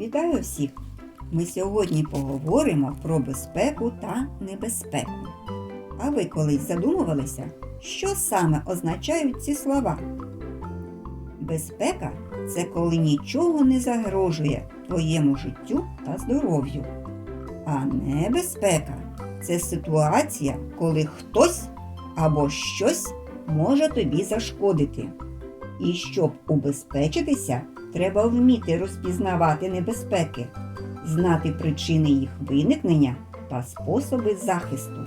Вітаю всіх! Ми сьогодні поговоримо про безпеку та небезпеку. А ви колись задумувалися, що саме означають ці слова? Безпека це коли нічого не загрожує твоєму життю та здоров'ю. А небезпека це ситуація, коли хтось або щось може тобі зашкодити. І щоб убезпечитися, треба вміти розпізнавати небезпеки, знати причини їх виникнення та способи захисту.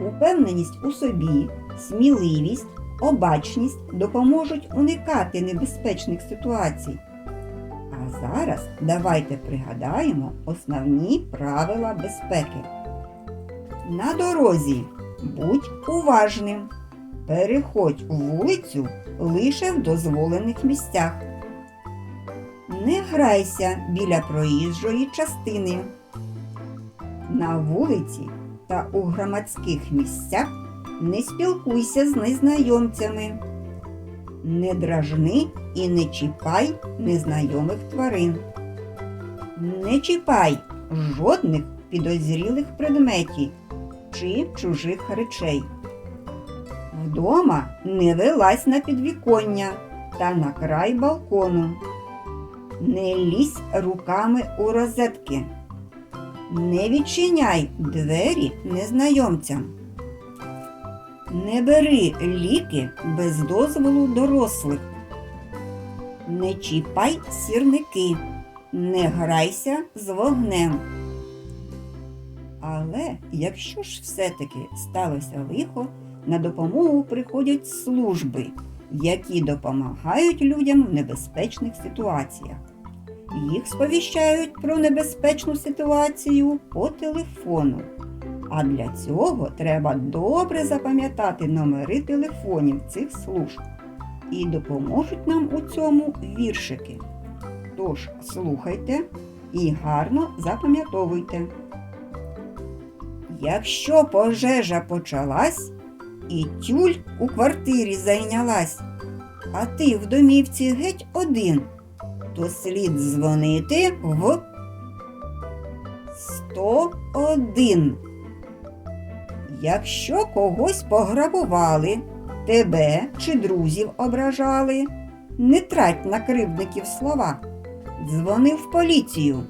Упевненість у собі, сміливість, обачність допоможуть уникати небезпечних ситуацій. А зараз давайте пригадаємо основні правила безпеки. На дорозі будь уважним. Переходь вулицю лише в дозволених місцях. Не грайся біля проїжджої частини. На вулиці та у громадських місцях не спілкуйся з незнайомцями. Не дражни і не чіпай незнайомих тварин. Не чіпай жодних підозрілих предметів чи чужих речей. Вдома не вилазь на підвіконня та на край балкону. Не лізь руками у розетки. Не відчиняй двері незнайомцям. Не бери ліки без дозволу дорослих. Не чіпай сірники. Не грайся з вогнем. Але якщо ж все-таки сталося лихо, на допомогу приходять служби, які допомагають людям в небезпечних ситуаціях. Їх сповіщають про небезпечну ситуацію по телефону. А для цього треба добре запам'ятати номери телефонів цих служб. І допоможуть нам у цьому віршики. Тож слухайте і гарно запам'ятовуйте. Якщо пожежа почалась, і тюль у квартирі зайнялась, а ти в домівці геть один, то слід дзвонити в 101. Якщо когось пограбували, тебе чи друзів ображали, не трать на кривдників слова. Дзвони в поліцію.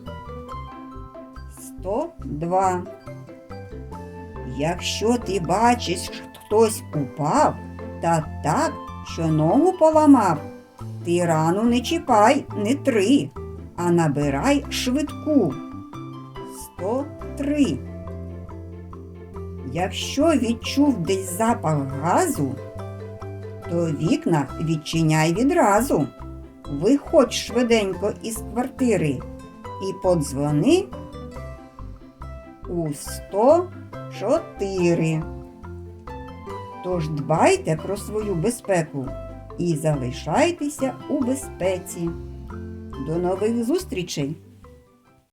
102. Якщо ти бачиш, хтось упав та так, що ногу поламав, ти рану не чіпай, не три, а набирай швидку. 103. Якщо відчув десь запах газу, то вікна відчиняй відразу. Виходь швиденько із квартири і подзвони у 104. Тож дбайте про свою безпеку і залишайтеся у безпеці. До нових зустрічей!